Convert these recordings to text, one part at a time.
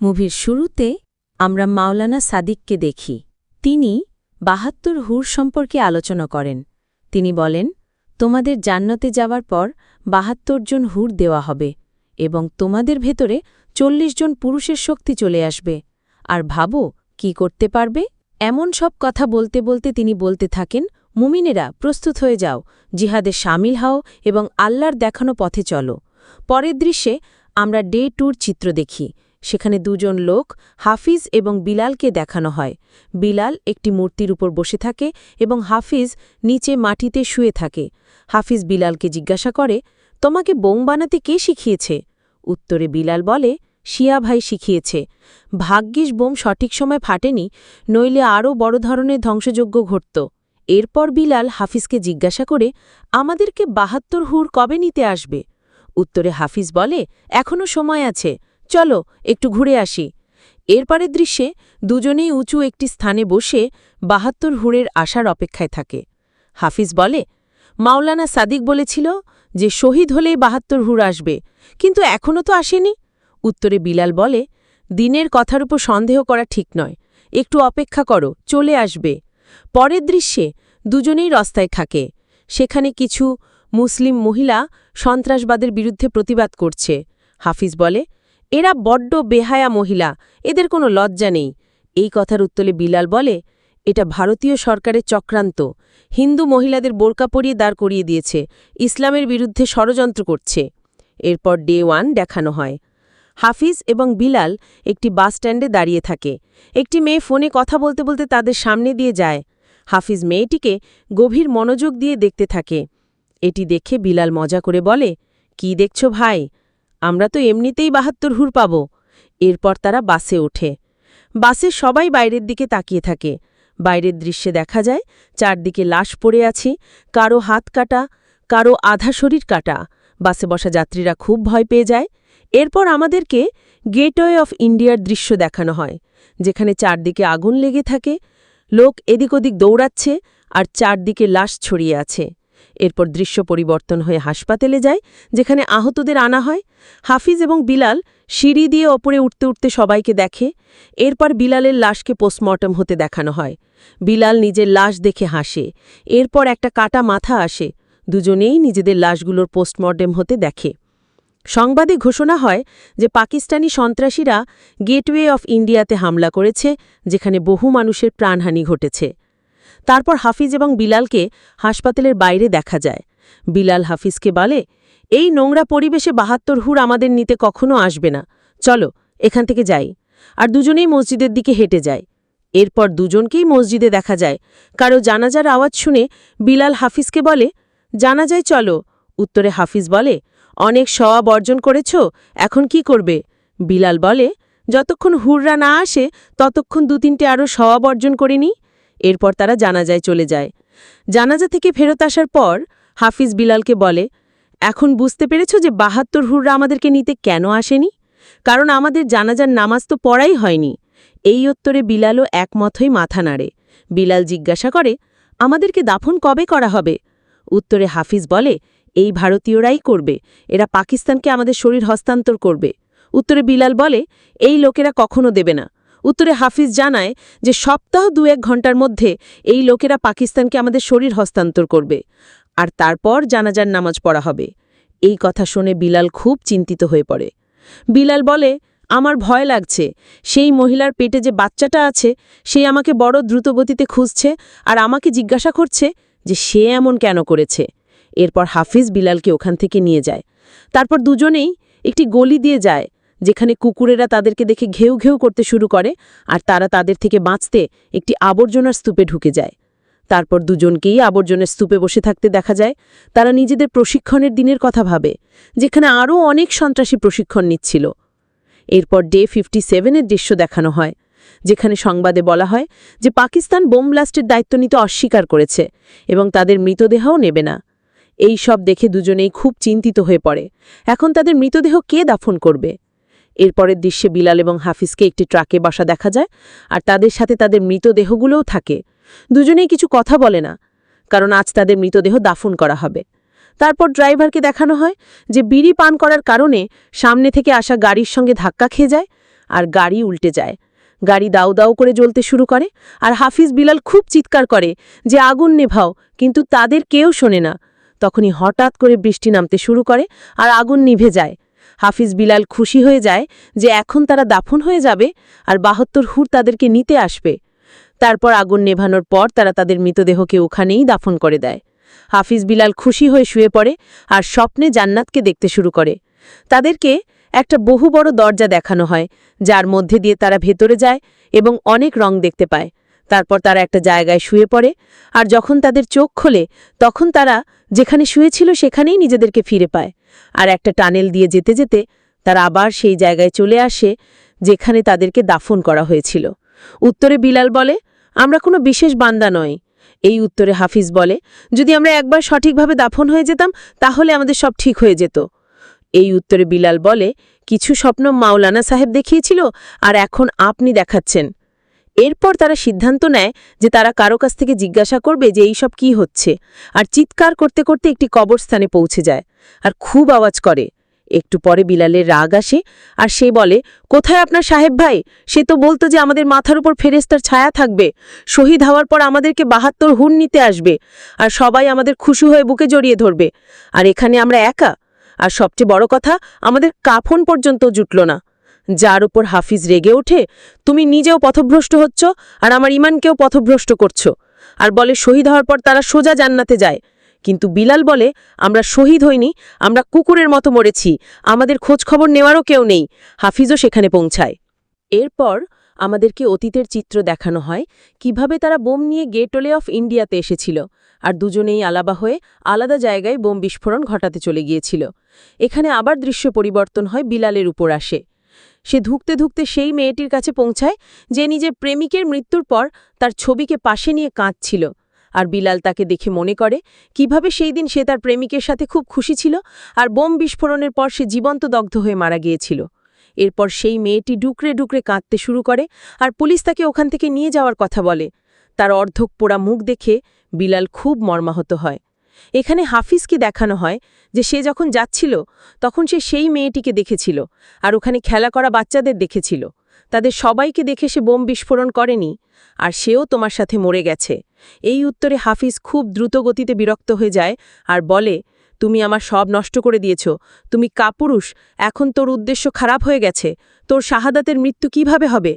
মুভির শুরুতে আমরা মাওলানা সাদিককে দেখি। তিনি বাহাত্তর হুর সম্পর্কে আলোচনা করেন। তিনি বলেন, তোমাদের জান্নাতে যাওয়ার পর বাহাত্তর জন হুর দেওয়া হবে এবং তোমাদের ভেতরে চল্লিশ জন পুরুষের শক্তি চলে আসবে। আর ভাবো, কি করতে পারবে? এমন সব কথা বলতে বলতে তিনি বলতে থাকেন, মুমিনেরা, প্রস্তুত হয়ে যাও, জিহাদে সামিল হও এবং আল্লাহর দেখানো পথে চলো। পরের দৃশ্যে আমরা ডে টুর চিত্র দেখি। সেখানে দুজন লোক, হাফিজ এবং বিলালকে দেখানো হয়। বিলাল একটি মূর্তির উপর বসে থাকে এবং হাফিজ নিচে মাটিতে শুয়ে থাকে। হাফিজ বিলালকে জিজ্ঞাসা করে, তোমাকে বোম বানাতে কে শিখিয়েছে? উত্তরে বিলাল বলে, শিয়া ভাই শিখিয়েছে। ভাগ্যিস বোম সঠিক সময় ফাটেনি, নইলে আরও বড় ধরনের ধ্বংসযজ্ঞ ঘটত। এরপর বিলাল হাফিজকে জিজ্ঞাসা করে, আমাদেরকে বাহাত্তর হুর কবে নিতে আসবে? উত্তরে হাফিজ বলে এখনও সময় আছে। চলো, একটু ঘুরে আসি। এরপরের দৃশ্যে দুজনেই উঁচু একটি স্থানে বসে বাহাত্তর হুড়ের আসার অপেক্ষায় থাকে। হাফিজ বলে, মাওলানা সাদিক বলেছিল যে শহীদ হলেই বাহাত্তর হুর আসবে, কিন্তু এখনও তো আসেনি। উত্তরে বিলাল বলে, দিনের কথার উপর সন্দেহ করা ঠিক নয়, একটু অপেক্ষা করো, চলে আসবে। পরের দৃশ্যে দুজনেই রাস্তায় থাকে। সেখানে কিছু মুসলিম মহিলা সন্ত্রাসবাদের বিরুদ্ধে প্রতিবাদ করছে। হাফিজ বলে এরা বড্ড বেহায়া মহিলা, এদের কোনো লজ্জা নেই। এই কথার উত্তলে বিলাল বলে, এটা ভারতীয় সরকারের চক্রান্ত। হিন্দু মহিলাদের বোরকা পরিয়ে দাঁড় করিয়ে দিয়েছে, ইসলামের বিরুদ্ধে ষড়যন্ত্র করছে। এরপর ডে ওয়ান দেখানো হয়। হাফিজ এবং বিলাল একটি বাস স্ট্যান্ডে দাঁড়িয়ে থাকে। একটি মেয়ে ফোনে কথা বলতে বলতে তাদের সামনে দিয়ে যায়। হাফিজ মেয়েটিকে গভীর মনোযোগ দিয়ে দেখতে থাকে। এটি দেখে বিলাল মজা করে বলে, কি দেখছ ভাই? আমরা তো এমনিতেই বাহাত্তর হুর পাব। এরপর তারা বাসে ওঠে। বাসে সবাই বাইরের দিকে তাকিয়ে থাকে। বাইরের দৃশ্যে দেখা যায়, চারদিকে লাশ পড়ে আছি, কারও হাত কাটা, কারও আধা শরীর কাটা। বাসে বসা যাত্রীরা খুব ভয় পেয়ে যায়। এরপর আমাদেরকে গেটওয়ে অফ ইন্ডিয়ার দৃশ্য দেখানো হয়, যেখানে চারদিকে আগুন লেগে থাকে, লোক এদিক ওদিক দৌড়াচ্ছে, আর চারদিকে লাশ ছড়িয়ে আছে। এরপর দৃশ্য পরিবর্তন হয়ে হাসপাতালে যায়, যেখানে আহতদের আনা হয়। হাফিজ এবং বিলাল সিঁড়ি দিয়ে ওপরে উঠতে উঠতে সবাইকে দেখে। এরপর বিলালের লাশকে পোস্টমর্টম হতে দেখানো হয়। বিলাল নিজের লাশ দেখে হাসে। এরপর একটা কাটা মাথা আসে। দুজনেই নিজেদের লাশগুলোর পোস্টমর্টেম হতে দেখে। সংবাদে ঘোষণা হয় যে পাকিস্তানি সন্ত্রাসীরা গেটওয়ে অফ ইন্ডিয়াতে হামলা করেছে, যেখানে বহু মানুষের প্রাণহানি ঘটেছে। তারপর হাফিজ এবং বিলালকে হাসপাতালের বাইরে দেখা যায়। বিলাল হাফিজকে বলে, এই নোংরা পরিবেশে বাহাত্তর হুর আমাদের নিতে কখনো আসবে না। চলো, এখান থেকে যাই। আর দুজনেই মসজিদের দিকে হেঁটে যায়। এরপর দুজনকেই মসজিদে দেখা যায়। কারও জানাজার আওয়াজ শুনে বিলাল হাফিজকে বলে, জানাজায় চলো। উত্তরে হাফিজ বলে, অনেক সওয়াব অর্জন করেছ, এখন কি করবে? বিলাল বলে, যতক্ষণ হুররা না আসে, ততক্ষণ দু তিনটে আরও সওয়াব অর্জন করিনি। এরপর তারা জানাজায় চলে যায়। জানাজা থেকে ফেরত আসার পর হাফিজ বিলালকে বলে, এখন বুঝতে পেরেছ যে বাহাত্তর হুররা আমাদেরকে নিতে কেন আসেনি? কারণ আমাদের জানাজার নামাজ তো পড়াই হয়নি। এই উত্তরে বিলালও একমত হয়ে মাথা নাড়ে। বিলাল জিজ্ঞাসা করে, আমাদেরকে দাফন কবে করা হবে? উত্তরে হাফিজ বলে, এই ভারতীয়রাই করবে। এরা পাকিস্তানকে আমাদের শরীর হস্তান্তর করবে। উত্তরে বিলাল বলে, এই লোকেরা কখনো দেবে না। উত্তরে হাফিজ জানায় যে সপ্তাহ দু এক ঘণ্টার মধ্যে এই লোকেরা পাকিস্তানকে আমাদের শরীর হস্তান্তর করবে আর তারপর জানাজার নামাজ পড়া হবে। এই কথা শুনে বিলাল খুব চিন্তিত হয়ে পড়ে। বিলাল বলে, আমার ভয় লাগছে। সেই মহিলার পেটে যে বাচ্চাটা আছে, সে আমাকে বড় দ্রুতগতিতে খুঁজছে আর আমাকে জিজ্ঞাসা করছে যে সে এমন কেন করেছে। এরপর হাফিজ বিলালকে ওখান থেকে নিয়ে যায়। তারপর দুজনেই একটি গলি দিয়ে যায়। যেখানে কুকুরেরা তাদেরকে দেখে ঘেউ ঘেউ করতে শুরু করে আর তারা তাদের থেকে বাঁচতে একটি আবর্জনার স্তূপে ঢুকে যায়। তারপর দুজনকেই আবর্জনের স্তূপে বসে থাকতে দেখা যায়। তারা নিজেদের প্রশিক্ষণের দিনের কথা ভাবে, যেখানে আরও অনেক সন্ত্রাসী প্রশিক্ষণ নিচ্ছিল। এরপর ডে ফিফটি সেভেনের দৃশ্য দেখানো হয়, যেখানে সংবাদে বলা হয় যে পাকিস্তান বোম ব্লাস্টের দায়িত্ব নিতে অস্বীকার করেছে এবং তাদের মৃতদেহও নেবে না। এই সব দেখে দুজনেই খুব চিন্তিত হয়ে পড়ে। এখন তাদের মৃতদেহ কে দাফন করবে? এরপরের দৃশ্যে বিলাল এবং হাফিজকে একটি ট্রাকে বাসা দেখা যায়, আর তাদের সাথে তাদের মৃতদেহগুলোও থাকে। দুজনেই কিছু কথা বলে না, কারণ আজ তাদের মৃতদেহ দাফন করা হবে। তারপর ড্রাইভারকে দেখানো হয় যে বিড়ি পান করার কারণে সামনে থেকে আসা গাড়ির সঙ্গে ধাক্কা খেয়ে যায় আর গাড়ি উল্টে যায়। গাড়ি দাউ দাউ করে জ্বলতে শুরু করে, আর হাফিজ বিলাল খুব চিৎকার করে যে, আগুন নেভাও, কিন্তু তাদের কেউ শোনে না। তখনই হঠাৎ করে বৃষ্টি নামতে শুরু করে আর আগুন নিভে যায়। হাফিজ বিলাল খুশি হয়ে যায় যে এখন তারা দাফন হয়ে যাবে আর বাহাত্তর হুর তাদেরকে নিতে আসবে। তারপর আগুন নেভানোর পর তারা তাদের মৃতদেহকে ওখানেই দাফন করে দেয়। হাফিজ বিলাল খুশি হয়ে শুয়ে পড়ে আর স্বপ্নে জান্নাতকে দেখতে শুরু করে। তাদেরকে একটা বহু বড় দরজা দেখানো হয়, যার মধ্যে দিয়ে তারা ভেতরে যায় এবং অনেক রং দেখতে পায়। তারপর তারা একটা জায়গায় শুয়ে পড়ে আর যখন তাদের চোখ খোলে, তখন তারা যেখানে শুয়েছিল সেখানেই নিজেদেরকে ফিরে পায়। আর একটা টানেল দিয়ে যেতে যেতে তারা আবার সেই জায়গায় চলে আসে, যেখানে তাদেরকে দাফন করা হয়েছিল। উত্তরে বিলাল বলে, আমরা কোনো বিশেষ বান্দা নই। এই উত্তরে হাফিজ বলে, যদি আমরা একবার সঠিকভাবে দাফন হয়ে যেতাম, তাহলে আমাদের সব ঠিক হয়ে যেত। এই উত্তরে বিলাল বলে, কিছু স্বপ্ন মাওলানা সাহেব দেখিয়েছিল, আর এখন আপনি দেখাচ্ছেন। এরপর তারা সিদ্ধান্ত নেয় যে তারা কারও কাছ থেকে জিজ্ঞাসা করবে যে এইসব কি হচ্ছে, আর চিৎকার করতে করতে একটি কবরস্থানে পৌঁছে যায়। আর খুব আওয়াজ করে। একটু পরে বিলালের রাগ আসে আর সে বলে, কোথায় আপনার সাহেব ভাই? সে তো বলতো যে আমাদের মাথার উপর ফেরেস্তার ছায়া থাকবে। শহীদ হওয়ার পর আমাদেরকে বাহাত্তর হুন নিতে আসবে আর সবাই আমাদের খুশি হয়ে বুকে জড়িয়ে ধরবে। আর এখানে আমরা একা। আর সবচেয়ে বড় কথা, আমাদের কাফন পর্যন্ত জুটল না। যার উপর হাফিজ রেগে ওঠে, তুমি নিজেও পথভ্রষ্ট হচ্ছ আর আমার ইমানকেও পথভ্রষ্ট করছ। আর বলে, শহীদ হওয়ার পর তারা সোজা জান্নাতে যায়। কিন্তু বিলাল বলে, আমরা শহীদ হইনি, আমরা কুকুরের মতো মরেছি, আমাদের খোঁজখবর নেওয়ারও কেউ নেই, হাফিজও সেখানে পৌঁছায়। এরপর আমাদেরকে অতীতের চিত্র দেখানো হয়, কীভাবে তারা বোম নিয়ে গেটওয়ে অফ ইন্ডিয়াতে এসেছিল, আর দুজনেই আলাবা হয়ে আলাদা জায়গায় বোম বিস্ফোরণ ঘটাতে চলে গিয়েছিল। এখানে আবার দৃশ্য পরিবর্তন হয় বিলালের উপর আসে। সে ধুকতে ধুকতে সেই মেয়েটির কাছে পৌঁছায়, যে নিজের প্রেমিকের মৃত্যুর পর তার ছবিকে পাশে নিয়ে কাঁদছিল। আর বিলাল তাকে দেখে মনে করে, কীভাবে সেই দিন সে তার প্রেমিকের সাথে খুব খুশি ছিল আর বোম বিস্ফোরণের পর সে জীবন্ত দগ্ধ হয়ে মারা গিয়েছিল। এরপর সেই মেয়েটি ডুকরে ডুকরে কাঁদতে শুরু করে আর পুলিশ তাকে ওখান থেকে নিয়ে যাওয়ার কথা বলে। তার অর্ধক পোড়া মুখ দেখে বিলাল খুব মর্মাহত হয়। এখানে হাফিজকে দেখানো হয় যে সে যখন যাচ্ছিল, তখন সে সেই মেয়েটিকে দেখেছিল আর ওখানে খেলা করা বাচ্চাদের দেখেছিল। তাদের সবাইকে দেখে সে বোম বিস্ফোরণ করেনি আর সেও তোমার সাথে মরে গেছে। এই উত্তরে হাফিজ খুব দ্রুত গতিতে বিরক্ত হয়ে যায় আর বলে, তুমি আমার সব নষ্ট করে দিয়েছ। তুমি কাপুরুষ। এখন তোর উদ্দেশ্য খারাপ হয়ে গেছে। তোর শাহাদাতের মৃত্যু কীভাবে হবে?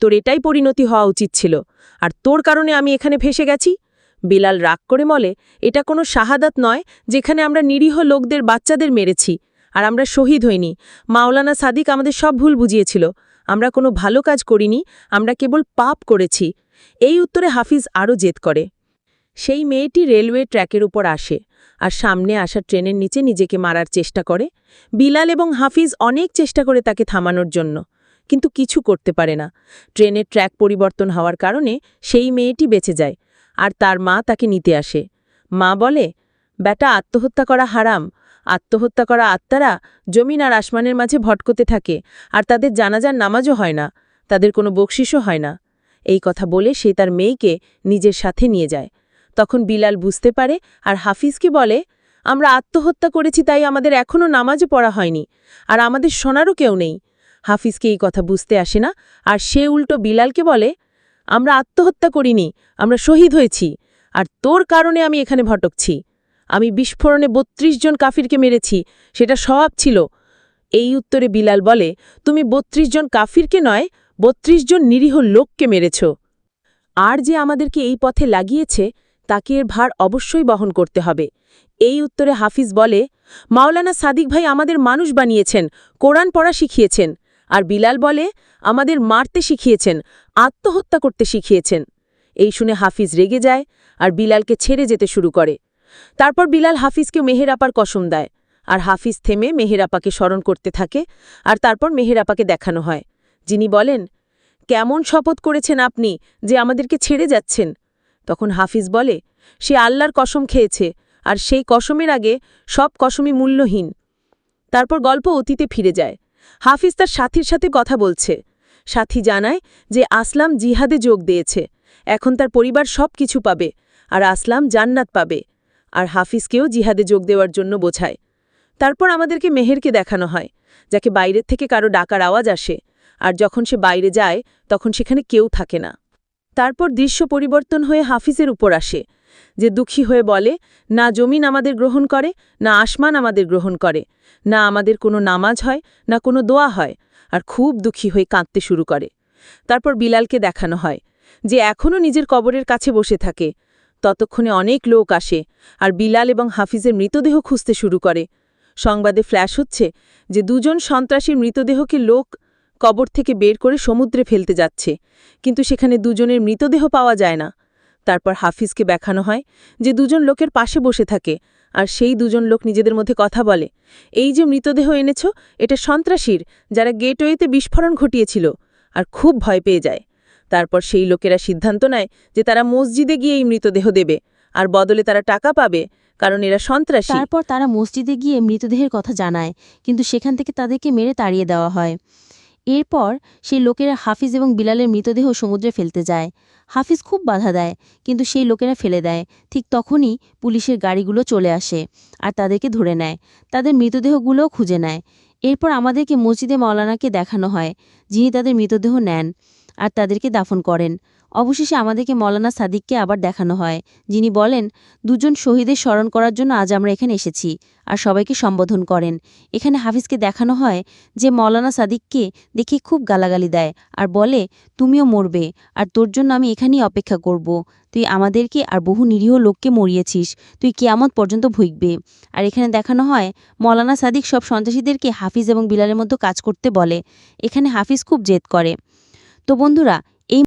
তোর এটাই পরিণতি হওয়া উচিত ছিল। আর তোর কারণে আমি এখানে ভেসে গেছি? বিলাল রাগ করে বলে, এটা কোনো শাহাদাত নয় যেখানে আমরা নিরীহ লোকদের বাচ্চাদের মেরেছি। আর আমরা শহীদ হইনি। মাওলানা সাদিক আমাদের সব ভুল বুঝিয়েছিল। আমরা কোনো ভালো কাজ করিনি। আমরা কেবল পাপ করেছি। এই উত্তরে হাফিজ আরও জেদ করে। সেই মেয়েটি রেলওয়ে ট্র্যাকের উপর আসে আর সামনে আসা ট্রেনের নিচে নিজেকে মারার চেষ্টা করে। বিলাল এবং হাফিজ অনেক চেষ্টা করে তাকে থামানোর জন্য, কিন্তু কিছু করতে পারে না। ট্রেনের ট্র্যাক পরিবর্তন হওয়ার কারণে সেই মেয়েটি বেঁচে যায় আর তার মা তাকে নিতে আসে। মা বলে, বেটা, আত্মহত্যা করা হারাম। আত্মহত্যা করা আত্মারা জমিন আর আসমানের মাঝে ভটকতে থাকে আর তাদের জানাজার নামাজও হয় না। তাদের কোনো বকশিসও হয় না। এই কথা বলে সে তার মেয়েকে নিজের সাথে নিয়ে যায়। তখন বিলাল বুঝতে পারে আর হাফিজকে বলে, আমরা আত্মহত্যা করেছি, তাই আমাদের এখনও নামাজও পড়া হয়নি, আর আমাদের শোনারও কেউ নেই। হাফিজকে এই কথা বুঝতে আসে না, আর সে উল্টো বিলালকে বলে, আমরা আত্মহত্যা করিনি, আমরা শহীদ হয়েছি, আর তোর কারণে আমি এখানে ভটকছি। আমি বিস্ফোরণে ৩২ জন কাফিরকে মেরেছি, সেটা স্বভাব ছিল। এই উত্তরে বিলাল বলে, তুমি ৩২ জন কাফিরকে নয় ৩২ জন নিরীহ লোককে মেরেছ। আর যে আমাদেরকে এই পথে লাগিয়েছে, তাকে এর ভার অবশ্যই বহন করতে হবে। এই উত্তরে হাফিজ বলে, মাওলানা সাদিক ভাই আমাদের মানুষ বানিয়েছেন, কোরআন পড়া শিখিয়েছেন। আর বিলাল বলে, আমাদের মারতে শিখিয়েছেন, আত্মহত্যা করতে শিখিয়েছেন। এই শুনে হাফিজ রেগে যায় আর বিলালকে ছেড়ে যেতে শুরু করে। তারপর বিলাল হাফিজকে মেহেরাপার কসম দেয়। আর হাফিজ থেমে মেহেরাপাকে স্মরণ করতে থাকে আর তারপর মেহেরাপাকে দেখানো হয়। যিনি বলেন, কেমন শপথ করেছেন আপনি যে আমাদেরকে ছেড়ে যাচ্ছেন? তখন হাফিজ বলে, সে আল্লাহর কসম খেয়েছে, আর সেই কসমের আগে সব কসমই মূল্যহীন। তারপর গল্প অতীতে ফিরে যায়। হাফিজ তার সাথীর সাথে কথা বলছে। সাথী জানায় যে আসলাম জিহাদে যোগ দিয়েছে। এখন তার পরিবার সব কিছু পাবে, আর আসলাম জান্নাত পাবে, আর হাফিজকেও জিহাদে যোগ দেওয়ার জন্য বোঝায়। তারপর আমাদেরকে মেহেরকে দেখানো হয়, যাকে বাইরের থেকে কারও ডাকার আওয়াজ আসে। আর যখন সে বাইরে যায়, তখন সেখানে কেউ থাকে না। তারপর দৃশ্য পরিবর্তন হয়ে হাফিজের উপর আসে, যে দুঃখী হয়ে বলে, না জমিন আমাদের গ্রহণ করে, না আসমান আমাদের গ্রহণ করে, না আমাদের কোনো নামাজ হয়, না কোনো দোয়া হয়, আর খুব দুঃখী হয়ে কাঁদতে শুরু করে। তারপর বিলালকে দেখানো হয়, যে এখনও নিজের কবরের কাছে বসে থাকে। ততক্ষণে অনেক লোক আসে, আর বিলাল এবং হাফিজের মৃতদেহ খুঁজতে শুরু করে। সংবাদে ফ্ল্যাশ হচ্ছে যে দুজন সন্ত্রাসীর মৃতদেহকে লোক কবর থেকে বের করে সমুদ্রে ফেলতে যাচ্ছে। কিন্তু সেখানে দুজনের মৃতদেহ পাওয়া যায় না। তারপর হাফিজকে দেখানো হয় যে দুজন লোকের পাশে বসে থাকে আর সেই দুজন লোক নিজেদের মধ্যে কথা বলে। এই যে মৃতদেহ এনেছ, এটা সন্ত্রাসীর যারা গেটওয়েতে বিস্ফোরণ ঘটিয়েছিল আর খুব ভয় পেয়ে যায়। তারপর সেই লোকেরা সিদ্ধান্ত নেয় যে তারা মসজিদে গিয়ে এই মৃতদেহ দেবে আর বদলে তারা টাকা পাবে, কারণ এরা সন্ত্রাসী। তারপর তারা মসজিদে গিয়ে মৃতদেহের কথা জানায়, কিন্তু সেখান থেকে তাদেরকে মেরে তাড়িয়ে দেওয়া হয়। এরপর সেই লোকেরা হাফিজ এবং বিলালের মৃতদেহ সমুদ্রে ফেলতে যায়। হাফিজ খুব বাধা দেয়, কিন্তু সেই লোকেরা ফেলে দেয়। ঠিক তখনই পুলিশের গাড়িগুলো চলে আসে আর তাদেরকে ধরে নেয়। তাদের মৃতদেহগুলোও খুঁজে নেয়। এরপর আমাদেরকে মসজিদে মাওলানাকে দেখানো হয়, যিনি তাদের মৃতদেহ নেন আর তাদেরকে দাফন করেন। অবশেষে আমাদেরকে মৌলানা সাদিককে আবার দেখানো হয়। যিনি বলেন, দুজন শহীদের স্মরণ করার জন্য আজ আমরা এখানে এসেছি আর সবাইকে সম্বোধন করেন। এখানে হাফিজকে দেখানো হয় যে মৌলানা সাদিককে দেখে খুব গালাগালি দেয় আর বলে, তুমিও মরবে আর তোর জন্য আমি এখানেই অপেক্ষা করব। তুই আমাদেরকে আর বহু নিরীহ লোককে মরিয়েছিস। তুই কেয়ামত পর্যন্ত ভুগবে। আর এখানে দেখানো হয়, মৌলানা সাদিক সব সন্ত্রাসীদেরকে হাফিজ এবং বিলালের মধ্যে কাজ করতে বলে। এখানে হাফিজ খুব জেদ করে। তো বন্ধুরা